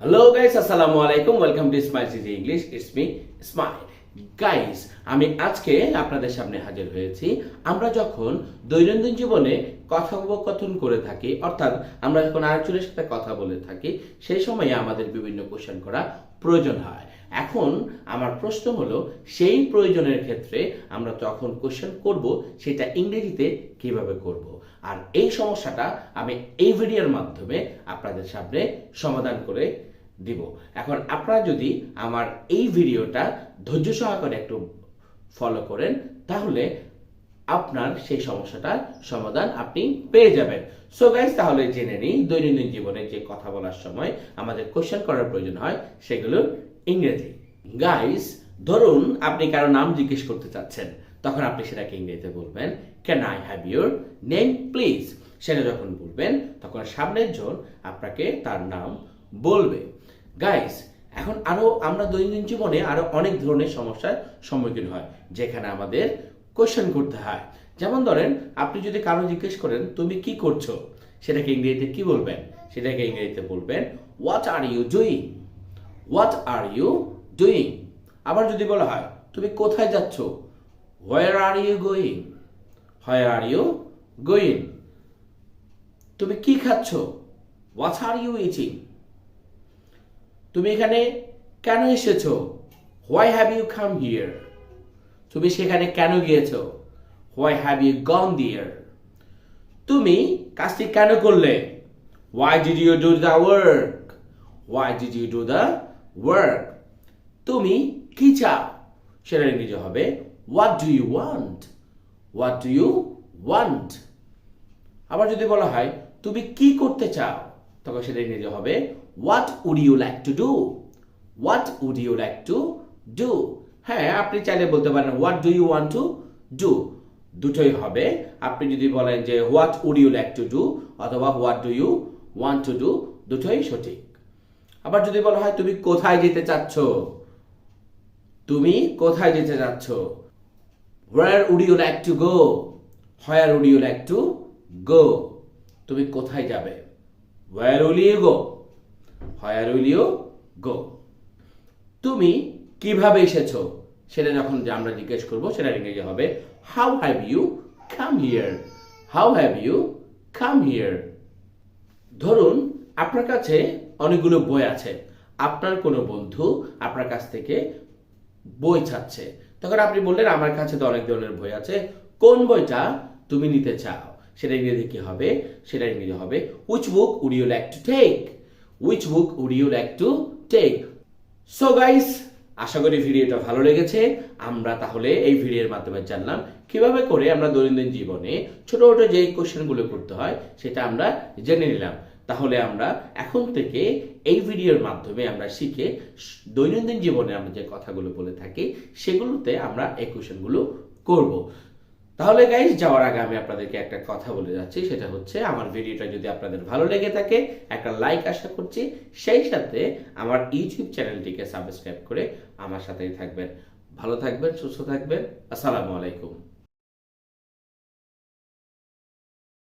Hello guys আসসালামু আলাইকুম welcome to smile city English it's me smile guys আমি আজকে আপনাদের সামনে হাজির হয়েছি। আমরা যখন দৈনন্দিন জীবনে কথোপকথন করে থাকি, অর্থাৎ আমরা যখন আরেকজনের সাথে কথা বলে থাকি, সেই সময়ে আমাদের বিভিন্ন কোশ্চেন করা প্রয়োজন হয়। এখন আমার প্রশ্ন হলো, সেই প্রয়োজনের ক্ষেত্রে আমরা যখন কোশ্চেন করব, সেটা ইংরেজিতে কীভাবে করব? আর এই সমস্যাটা আমি এই ভিডিওর মাধ্যমে আপনাদের সামনে সমাধান করে দিব। এখন আপনারা যদি আমার এই ভিডিওটা ধৈর্য সহকারে একটু ফলো করেন, তাহলে আপনার সেই সমস্যাটার সমাধান আপনি পেয়ে যাবেন। সো গাইজ তাহলে জেনে নিই, দৈনন্দিন জীবনে যে কথা বলার সময় আমাদের কোশ্চেন করার প্রয়োজন হয়, সেগুলো ইংরেজি। গাইস ধরুন আপনি কারও নাম জিজ্ঞেস করতে চাচ্ছেন, তখন আপনি সেটাকে ইংরেজিতে বলবেন can I have your name please সেটা যখন বলবেন, তখন সামনের জন আপনাকে তার নাম বলবে। গাইস এখন আরও আমরা দৈনন্দিন জীবনে আরও অনেক ধরনের সমস্যার সম্মুখীন হয়, যেখানে আমাদের কোশ্চেন করতে হয়। যেমন ধরেন, আপনি যদি কারও জিজ্ঞেস করেন, তুমি কি করছ? সেটাকে ইংরেজিতে কি বলবেন? সেটাকে ইংরেজিতে বলবেন what are you doing what are you doing আবার যদি বলা হয়, তুমি কোথায় যাচ্ছ? Where are you going where are you going তুমি কি খাচ্ছ? হোয়াট আর ইউ ইটিং তুমি এখানে কেন এসেছ? Why have you come here তুমি সেখানে কেন গিয়েছো? হোয়াই হ্যাভ ইউ গন দিয়ার তুমি কাজটি কেন করলে? Why did you do the work why did you do the work তুমি কি চাও? সেটা ইংরেজি হবে what do you want what do you want আবার যদি বলা হয়, তুমি কি করতে চাও? তখন সেটা ইংরেজি হবে what would you like to do what would you like to do হ্যাঁ আপনি চাইলে বলতে পারেন what do you want to do দুটোই হবে। আপনি যদি বলেন যে what would you like to do অথবা what do you want to do দুটোই সঠিক। আবার যদি বলা হয়, তুমি কোথায় যেতে চাচ্ছ? তুমি কোথায় যেতে চাচ্ছ? Where would you like to go where would you like to go তুমি কোথায় যাবে? Where will you go where will you go তুমি কীভাবে এসেছ? সেটা যখন আমরা জিজ্ঞেস করব, সেটা ইংরেজি হবে how have you come here how have you come here ধরুন, আপনার কাছে অনেকগুলো বই আছে। আপনার কোনো বন্ধু আপনার কাছ থেকে বই চাচ্ছে। তখন আপনি বললেন, আমার কাছে তো অনেক ধরনের বই আছে। কোন বইটা তুমি নিতে চাও? সেটা ইংরেজি কি হবে সেটা ইংরেজি হবে। Which book would you like to take which book would you like to take so guys আশা করি ভিডিওটা ভালো লেগেছে। আমরা তাহলে এই ভিডিওর মাধ্যমে জানলাম কীভাবে করে আমরা দৈনন্দিন জীবনে ছোট ছোট যে কোশ্চেনগুলো করতে হয়, সেটা আমরা জেনে নিলাম। তাহলে আমরা এখন থেকে এই ভিডিওর মাধ্যমে আমরা শিখে দৈনন্দিন জীবনে আমরা যে কথাগুলো বলে থাকি, সেগুলোতে আমরা এই কোশ্চেনগুলো করব। তাহলে গাইজ যাওয়ার আগে আমি আপনাদেরকে একটা কথা বলে যাচ্ছি, সেটা হচ্ছে আমার ভিডিওটা যদি আপনাদের ভালো লেগে থাকে, একটা লাইক আশা করছি, সেই সাথে আমার ইউটিউব চ্যানেলটিকে সাবস্ক্রাইব করে আমার সাথেই থাকবেন। ভালো থাকবেন, সুস্থ থাকবেন, আসসালামু আলাইকুম।